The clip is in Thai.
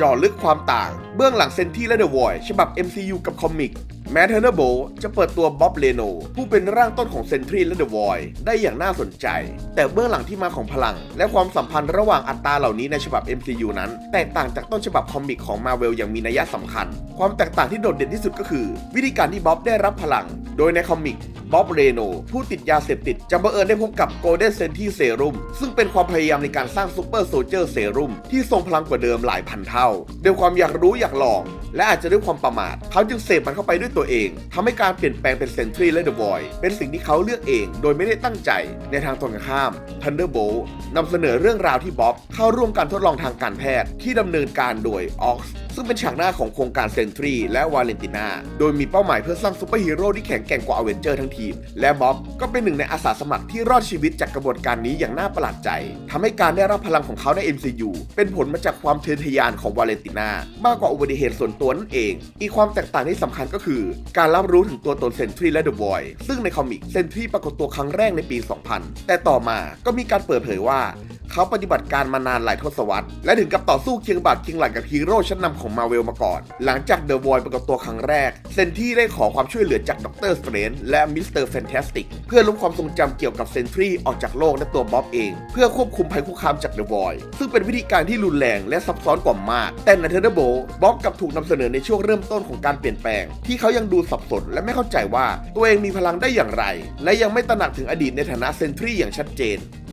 จาะลึกความต่าง เบื้องหลังเซนที่และเดอะวอยฉบับ MCU กับคอมิก แม้เทอร์เนอร์โบจะเปิดตัวบ๊อบเลโนผู้เป็นร่างต้นของเซนทรีและเดอะวอยได้อย่างน่าสนใจ แต่เบื้องหลังที่มาของพลัง และความสัมพันธ์ระหว่างอัตราเหล่านี้ในฉบับ MCU นั้น แตกต่างจากต้นฉบับคอมิกของมาเวลอย่างมีนัยสำคัญ ความแตกต่างที่โดดเด่นที่สุดก็คือ วิธีการที่บ๊อบได้รับพลัง โดยในคอมิกบ๊อบเรโนผู้ติดยาเสพติดจะบังเอิญได้พบกับโกลเด้นเซนที่เซรุ่มซึ่งเป็นความพยายามในการสร้างซูเปอร์โซลเจอร์เซรุ่มที่ทรงพลังกว่าเดิมหลายพันเท่าด้วยความอยากรู้อยากลอง และอาจจะด้วยความประมาทเขาจึงเสพมันเข้าไปด้วยตัวเองทำให้การเปลี่ยนแปลงเป็นเซนทรีและเดอะบอยเป็นสิ่งที่เขาเลือกเอง โดยไม่ได้ตั้งใจในทางตรงกันข้ามทันเดอร์โบลนำเสนอเรื่องราวที่บ๊อบเข้าร่วมการทดลองทางการแพทย์ที่ดำเนินการโดยออกซ์ซึ่งเป็นฉากหน้าของโครงการเซนทรีและวาเลนติน่า โดยมีเป้าหมายเพื่อสร้างซูเปอร์ฮีโร่ที่แข็งแกร่งกว่าอเวนเจอร์ทั้งทีม และบ๊อบก็เป็นหนึ่งในอาสาสมัครที่รอดชีวิตจากกระบวนการนี้อย่างน่าประหลาดใจทำให้การได้รับพลังของเขาใน MCU เป็นผลมาจากความเทะทะยานของวาเลนติน่ามากกว่าอุบัติเหตุส่วนตัวนั่นเอง อีกความแตกต่างที่สำคัญก็คือ การรับรู้ถึงตัวตนเซนทรีและเดอะบอยซึ่งในคอมิกเซนทรีปรากฏตัวครั้งแรกในปี 2000 แต่ต่อมาก็มีการเปิดเผยว่า เขาปฏิบัติการมานานหลายทศวรรษ และถึงกับต่อสู้เคียงบ่าเคียงไหล่กับฮีโร่ชั้นนำของมาเวลมาก่อน หลังจากเดอะวอยปรากฏตัวครั้งแรก เซนที่ได้ขอความช่วยเหลือจากด็อกเตอร์สเตรนและมิสเตอร์แฟนตาสติกเพื่อลบความทรงจำเกี่ยวกับเซนทรีออกจากโลกและตัวบ๊อบเอง เพื่อควบคุมภัยคุกคามจากเดอะวอยซึ่งเป็นวิธีการที่รุนแรงและซับซ้อนกว่ามาก แต่ในเทอร์เดอร์โบบ๊อบกับถูกนำเสนอในช่วงเริ่มต้นของการเปลี่ยนแปลง ที่เขายังดูสับสนและไม่เข้าใจว่าตัวเองมีพลังได้อย่างไร และยังไม่ตระหนักถึงอดีตในฐานะเซนทรีอย่างชัดเจน